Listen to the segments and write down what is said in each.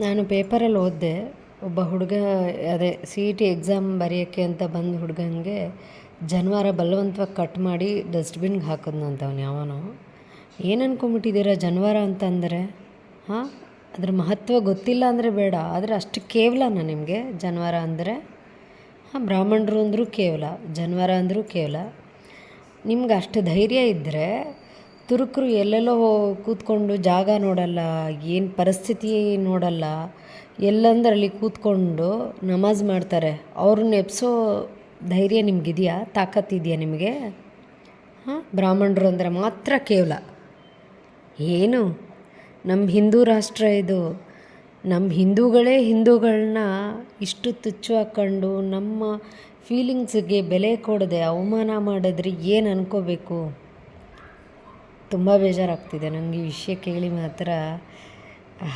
ನಾನು ಪೇಪರಲ್ಲಿ ಓದಿದೆ. ಒಬ್ಬ ಹುಡುಗ, ಅದೇ ಸಿ ಇ ಟಿ ಎಕ್ಸಾಮ್ ಬರೆಯೋಕ್ಕೆ ಅಂತ ಬಂದ ಹುಡುಗನಿಗೆ ಜನ್ವಾರ ಬಲವಂತವಾಗಿ ಕಟ್ ಮಾಡಿ ಡಸ್ಟ್ಬಿನ್ಗೆ ಹಾಕಿದ್ನಂತ ಅವನು ಯಾವನೋ. ಏನು ಅನ್ಕೊಂಬಿಟ್ಟಿದ್ದೀರಾ ಅಂತ ಅಂತಂದರೆ? ಹಾಂ? ಅದ್ರ ಮಹತ್ವ ಗೊತ್ತಿಲ್ಲ ಅಂದರೆ ಬೇಡ. ಆದರೆ ಅಷ್ಟು ಕೇವಲನಾ ನಿಮಗೆ? ಜನ್ವಾರ ಅಂದರೆ? ಹಾಂ, ಬ್ರಾಹ್ಮಣರು ಅಂದರೂ ಕೇವಲ. ಜನ್ವಾರ ಅಂದರೂ ಕೇವಲ. ನಿಮ್ಗೆ ಅಷ್ಟು ಧೈರ್ಯ ಇದ್ದರೆ ತುರುಕರು ಎಲ್ಲೆಲ್ಲೋ ಕೂತ್ಕೊಂಡು ಜಾಗ ನೋಡಲ್ಲ, ಏನು ಪರಿಸ್ಥಿತಿ ನೋಡಲ್ಲ, ಎಲ್ಲಂದ್ರಲ್ಲಿ ಕೂತ್ಕೊಂಡು ನಮಾಜ್ ಮಾಡ್ತಾರೆ. ಅವ್ರನ್ನ ಎಪ್ಸೋ ಧೈರ್ಯ ನಿಮಗಿದೆಯಾ? ತಾಕತ್ತಿದೆಯಾ ನಿಮಗೆ? ಹಾಂ, ಬ್ರಾಹ್ಮಣರು ಅಂದರೆ ಮಾತ್ರ ಕೇವಲ. ಏನು? ನಮ್ಮ ಹಿಂದೂ ರಾಷ್ಟ್ರ ಇದು. ನಮ್ಮ ಹಿಂದೂಗಳೇ ಹಿಂದೂಗಳನ್ನ ಇಷ್ಟು ತುಚ್ಚು ಹಾಕ್ಕೊಂಡು ನಮ್ಮ ಫೀಲಿಂಗ್ಸ್ಗೆ ಬೆಲೆ ಕೊಡದೆ ಅವಮಾನ ಮಾಡಿದ್ರೆ ಏನು ಅನ್ಕೋಬೇಕು? ತುಂಬ ಬೇಜಾರಾಗ್ತಿದೆ. ನನಗೆ ಈ ವಿಷಯ ಕೇಳಿ ಮಾತ್ರ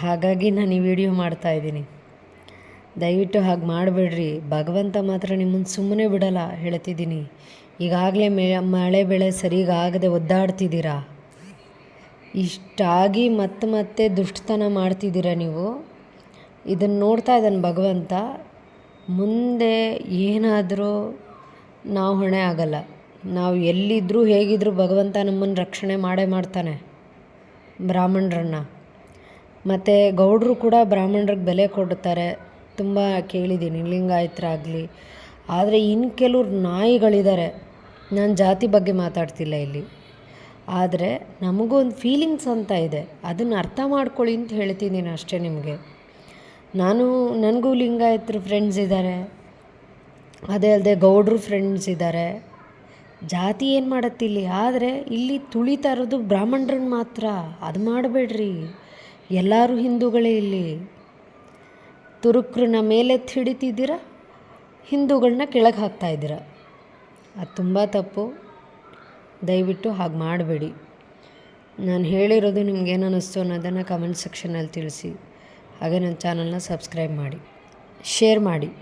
ಹಾಗಾಗಿ ನಾನು ಈ ವಿಡಿಯೋ ಮಾಡ್ತಾಯಿದ್ದೀನಿ ದಯವಿಟ್ಟು ಹಾಗೆ ಮಾಡಬೇಡ್ರಿ. ಭಗವಂತ ಮಾತ್ರ ನಿಮ್ಮನ್ನು ಸುಮ್ಮನೆ ಬಿಡಲ್ಲ ಹೇಳ್ತಿದ್ದೀನಿ. ಈಗಾಗಲೇ ಮೇ, ಮಳೆ ಬೆಳೆ ಸರಿಗಾಗದೆ ಒದ್ದಾಡ್ತಿದ್ದೀರಾ? ಇಷ್ಟಾಗಿ ಮತ್ತೆ ಮತ್ತೆ ದುಷ್ಟತನ ಮಾಡ್ತಿದ್ದೀರಾ ನೀವು? ಇದನ್ನು ನೋಡ್ತಾ ಇದ್ದಾನೆ ಭಗವಂತ. ಮುಂದೆ ಏನಾದರೂ ನಾವು ಹೊಣೆ ಆಗಲ್ಲ. ನಾವು ಎಲ್ಲಿದ್ದರೂ ಹೇಗಿದ್ದರೂ ಭಗವಂತ ನಮ್ಮನ್ನು ರಕ್ಷಣೆ ಮಾಡೇ ಮಾಡ್ತಾನೆ, ಬ್ರಾಹ್ಮಣರನ್ನು. ಮತ್ತು ಗೌಡರು ಕೂಡ ಬ್ರಾಹ್ಮಣರಿಗೆ ಬೆಲೆ ಕೊಡ್ತಾರೆ ತುಂಬ ಕೇಳಿದ್ದೀನಿ, ಲಿಂಗಾಯತರಾಗಲಿ. ಆದರೆ ಇನ್ನು ಕೆಲವ್ರು ನಾಯಿಗಳಿದ್ದಾರೆ ನಾನು ಜಾತಿ ಬಗ್ಗೆ ಮಾತಾಡ್ತಿಲ್ಲ ಇಲ್ಲಿ. ಆದರೆ ನಮಗೂ ಒಂದು ಫೀಲಿಂಗ್ಸ್ ಅಂತ ಇದೆ. ಅದನ್ನು ಅರ್ಥ ಮಾಡ್ಕೊಳ್ಳಿ ಅಂತ ಹೇಳ್ತಿದ್ದೀನಿ ಅಷ್ಟೇ ನಿಮಗೆ. ನಾನು, ನನಗೂ ಲಿಂಗಾಯತರು ಫ್ರೆಂಡ್ಸ್ ಇದ್ದಾರೆ ಅದೇ ಅಲ್ಲದೆ ಗೌಡ್ರು ಫ್ರೆಂಡ್ಸ್ ಇದ್ದಾರೆ ಜಾತಿ ಏನು ಮಾಡತ್ತಿಲ್ಲಿ ಆದರೆ ಇಲ್ಲಿ ತುಳಿತಾ ಇರೋದು ಬ್ರಾಹ್ಮಣರನ್ನ ಮಾತ್ರ. ಅದು ಮಾಡಬೇಡ್ರಿ. ಎಲ್ಲರೂ ಹಿಂದೂಗಳೇ ಇಲ್ಲಿ. ತುರುಕ್ರನ್ನ ಮೇಲೆ ಹಿಡಿತಿದ್ದೀರ ಹಿಂದೂಗಳನ್ನ ಕೆಳಗೆ ಹಾಕ್ತಾ ಇದ್ದೀರ? ಅದು ತುಂಬ ತಪ್ಪು. ದಯವಿಟ್ಟು ಹಾಗೆ ಮಾಡಬೇಡಿ. ನಾನು ಹೇಳಿರೋದು ನಿಮ್ಗೇನು ಅನ್ನಿಸ್ತು ಅನ್ನೋದನ್ನು ಕಮೆಂಟ್ ಸೆಕ್ಷನಲ್ಲಿ ತಿಳಿಸಿ. ಹಾಗೆ ನನ್ನ ಚಾನಲ್ನ ಸಬ್ಸ್ಕ್ರೈಬ್ ಮಾಡಿ. ಶೇರ್ ಮಾಡಿ.